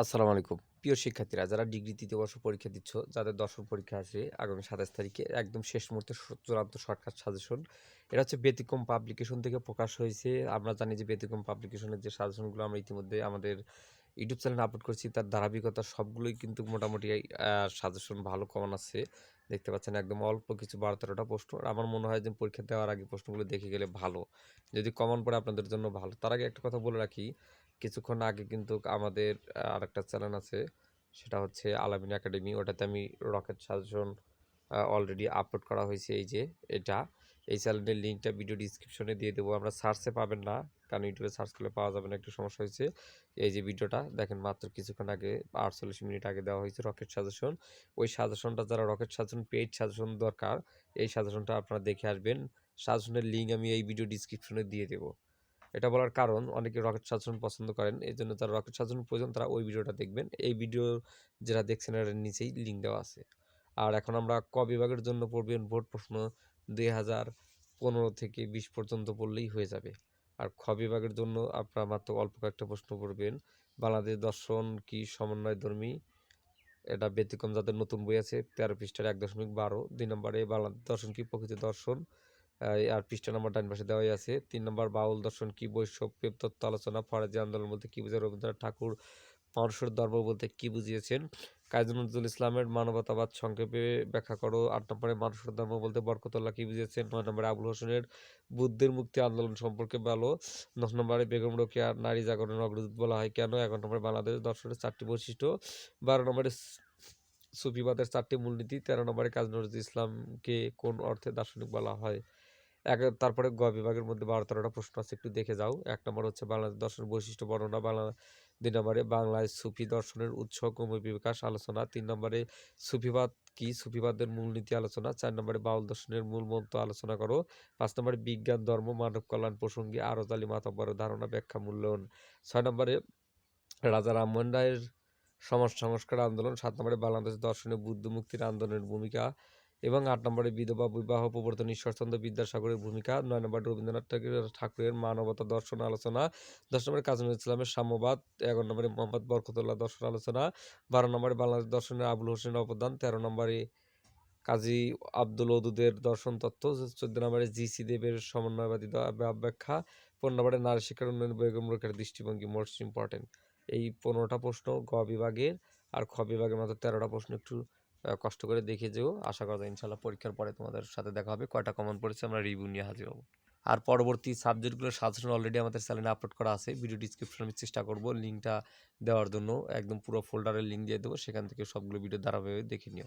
আসসালামু আলাইকুম। প্রিয় শিক্ষার্থীরা, যারা ডিগ্রি তৃতীয় বর্ষ পরীক্ষা দিচ্ছ, যাদের দশম পরীক্ষা আছে আগামী সাতাশ তারিখে, একদম শেষ মুহূর্তে চূড়ান্ত সরকার সাজেশন এটা হচ্ছে ব্যতিক্রম পাবলিকেশন থেকে প্রকাশ হয়েছে। আমরা জানি যে ব্যতিক্রম পাবলিকেশনের যে সাজেশনগুলো আমরা ইতিমধ্যে আমাদের ইউটিউব চ্যানেলে আপলোড করছি, তার ধারাবাহিকতা সবগুলোই কিন্তু মোটামুটি সাজেশন ভালো কমন আছে। দেখতে পাচ্ছেন একদম অল্প কিছু বারো তেরোটা প্রশ্ন। আমার মনে হয় যে পরীক্ষা দেওয়ার আগে প্রশ্নগুলো দেখে গেলে ভালো। যদি কমন পড়ে আপনাদের জন্য ভালো। তার আগে একটা কথা বলে রাখি কিছুক্ষণ আগে কিন্তু আমাদের আরেকটা চ্যানেল আছে, সেটা হচ্ছে আলামিন একাডেমি। ওটাতে আমি রকেট সাজেশন অলরেডি আপলোড করা হয়েছে এই যে এটা। এই চ্যানেলের লিঙ্কটা ভিডিও ডিসক্রিপশনে দিয়ে দেবো। আমরা সার্চে পাবেন না, কারণ ইউটিউবে সার্চ করলে পাওয়া যাবে না, একটু সমস্যা হয়েছে। এই যে ভিডিওটা, দেখেন মাত্র কিছুক্ষণ আগে, আটচল্লিশ মিনিট আগে দেওয়া হয়েছে রকেট সাজেশন। ওই সাজেশনটা যারা রকেট সাজেশন পেইড সাজেশন দরকার, এই সাজেশনটা আপনারা দেখে আসবেন। সাজেশনের লিঙ্ক আমি এই ভিডিও ডিসক্রিপশনে দিয়ে দেবো। এটা বলার কারণ, অনেকে রকেট সাজেশন পছন্দ করেন এই জন্য যারা রকেট সাজেশন প্রয়োজন, তারা ওই ভিডিওটা দেখবেন। এই ভিডিও যারা দেখছেন এর নিচেই লিঙ্ক দেওয়া আছে। আর এখন আমরা ক বিভাগের জন্য পড়বেন ভোট প্রশ্ন দুই হাজার পনেরো থেকে বিশ পর্যন্ত পড়লেই হয়ে যাবে। আর খ বিভাগের জন্য আপনারা মাত্র অল্প কয়েকটা প্রশ্ন পড়বেন। বাংলাদেশ দর্শন কি সমন্বয় ধর্মী? এটা ব্যতিক্রম যাদের নতুন বই আছে, তেরো পৃষ্ঠার এক দশমিক বারো। দুই নম্বরে, বাংলাদেশ দর্শন কি প্রকৃতি দর্শন? আর পৃষ্ঠা নম্বর ডান পাশে দেওয়াই আছে। তিন নম্বর, বাউল দর্শন, কি বৈষব তত্ত্ব, আলোচনা, ফরাজি আন্দোলন বলতে কি বুঝে রবীন্দ্রনাথ ঠাকুর মানুষের ধর্ম বলতে কি বুঝিয়েছেন? কাজী নজরুল ইসলামের মানবতাবাদ সংক্ষেপে ব্যাখ্যা করো। আট নম্বরে মানুষের ধর্ম বলতে বরকতুল্লাহ কি বুঝিয়েছেন? নয় নম্বরে, আবুল হোসেনের বুদ্ধের মুক্তি আন্দোলন সম্পর্কে ভালো। দশ নম্বরে, বেগম রোকেয়া নারী জাগরণের অগ্রদূত বলা হয় কেন? এগারো নম্বরে, বাংলাদেশ দর্শনের চারটি বৈশিষ্ট্য। বারো নম্বরে সুফিবাদের চারটি মূলনীতি। তেরো নম্বরে, কাজী নজরুল ইসলামকে কোন অর্থে দার্শনিক বলা হয়? এক, তারপরে গ বিভাগের মধ্যে বারো তেরোটা প্রশ্ন আছে, একটু দেখে যাও। এক নম্বর হচ্ছে বাংলাদেশ দর্শনের বৈশিষ্ট্য বর্ণনা, বাংলা, দুই নম্বরে বাংলায় সুফি দর্শনের উৎস, ক্রম বিকাশ, আলোচনা, তিন নম্বরে সুফিবাদ কি, সুফিবাদের মূলনীতি আলোচনা, চার নম্বরে বাউল দর্শনের মূল মন্ত্র আলোচনা করো, পাঁচ নম্বরে বিজ্ঞান, ধর্ম, মানব কল্যাণ প্রসঙ্গে আরজ আলী মাতব্বরের ধারণা, ব্যাখ্যা, মূল্যায়ন। ছয় নম্বরে রাজা রামমোহন রায়ের সমাজ সংস্কার আন্দোলন, সাত নম্বরে বাংলাদেশ দর্শনে বুদ্ধ মুক্তির আন্দোলনের ভূমিকা এবং আট নম্বরে বিধবা, বিবাহ, প্রবর্তন ঈশ্বরচন্দ্র বিদ্যাসাগরের ভূমিকা। নয় নম্বর রবীন্দ্রনাথ ঠাকুরের মানবতা দর্শন আলোচনা। দশ নম্বরে কাজী নজরুল ইসলামের সাম্যবাদ। এগারো নম্বরে মোহাম্মদ বরকতুল্লাহ দর্শন আলোচনা। বারো নম্বরে বাংলাদেশ দর্শনের আবুল হোসেনের অবদান। তেরো নম্বরে কাজী আব্দুল ওদুদের দর্শন তত্ত্ব। চোদ্দ নম্বরে জিসি দেবের সমন্বয়বাদী ব্যাখ্যা। পনেরো নম্বরে নারী শিক্ষার উন্নয়ন বেগম দৃষ্টিভঙ্গি মোস্ট ইম্পর্টেন্ট এই পনেরোটা প্রশ্ন গ বিভাগের। আর খ বিভাগের মাত্র তেরোটা প্রশ্ন একটু কষ্ট করে দেখে যেও আশা করা যায় ইনশাল্লাহ পরীক্ষার পরে তোমাদের সাথে দেখা হবে। কয়টা কমন পড়েছে আমরা রিভিউ নিয়ে হাজির হব। আর পরবর্তী সাবজেক্টগুলোর সাজেশন অলরেডি আমাদের চ্যানেলে আপলোড করা আছে। ভিডিও ডিসক্রিপশনে আমি চেষ্টা করব লিঙ্কটা দেওয়ার জন্য। একদম পুরো ফোল্ডারের লিঙ্ক দিয়ে দেবো। সেখান থেকে সবগুলো ভিডিও ধারাবাহিক দেখে নিও।